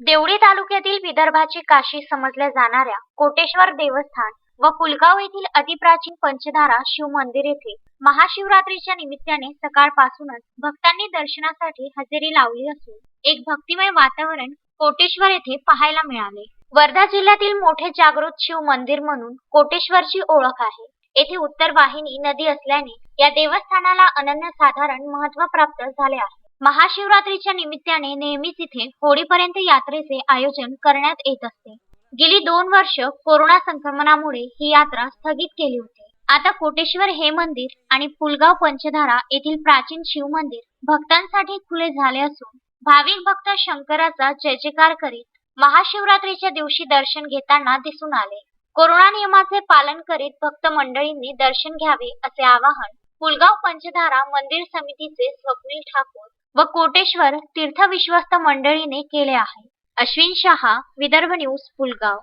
देवळी तालुक्यातील विदर्भाची काशी समजल्या जाणाऱ्या कोटेश्वर देवस्थान व पुलगाव येथील अतिप्राचीन पंचधारा शिव मंदिर येथे महाशिवरात्रीच्या निमित्ताने सकाळपासूनच भक्तांनी दर्शनासाठी हजेरी लावली असून एक भक्तिमय वातावरण कोटेश्वर येथे पाहायला मिळाले. वर्धा जिल्ह्यातील मोठे जागृत शिव मंदिर म्हणून कोटेश्वरची ओळख आहे. येथे उत्तर वाहिनी नदी असल्याने या देवस्थानाला अनन्यसाधारण महत्त्व प्राप्त झाले आहे. महाशिवरात्रीच्या निमित्ताने नेहमीच इथे होळीपर्यंत यात्रेचे आयोजन करण्यात येत असते. गेली दोन वर्ष कोरोना संक्रमणामुळे ही यात्रा स्थगित केली होती. आता कोटेश्वर हे मंदिर आणि पुलगाव पंचधारा येथील प्राचीन शिव मंदिर भक्तांसाठी खुले झाले असून भाविक भक्त शंकराचा जय जयकार करीत महाशिवरात्रीच्या दिवशी दर्शन घेताना दिसून आले. कोरोना नियमाचे पालन करीत भक्त मंडळींनी दर्शन घ्यावे असे आवाहन पुलगाव पंचधारा मंदिर समितीचे स्वप्नील ठाकूर व कोटेश्वर तीर्थ विश्वस्त मंडळीने केले आहे. अश्विन शहा विदर्भ न्यूज पुलगाव.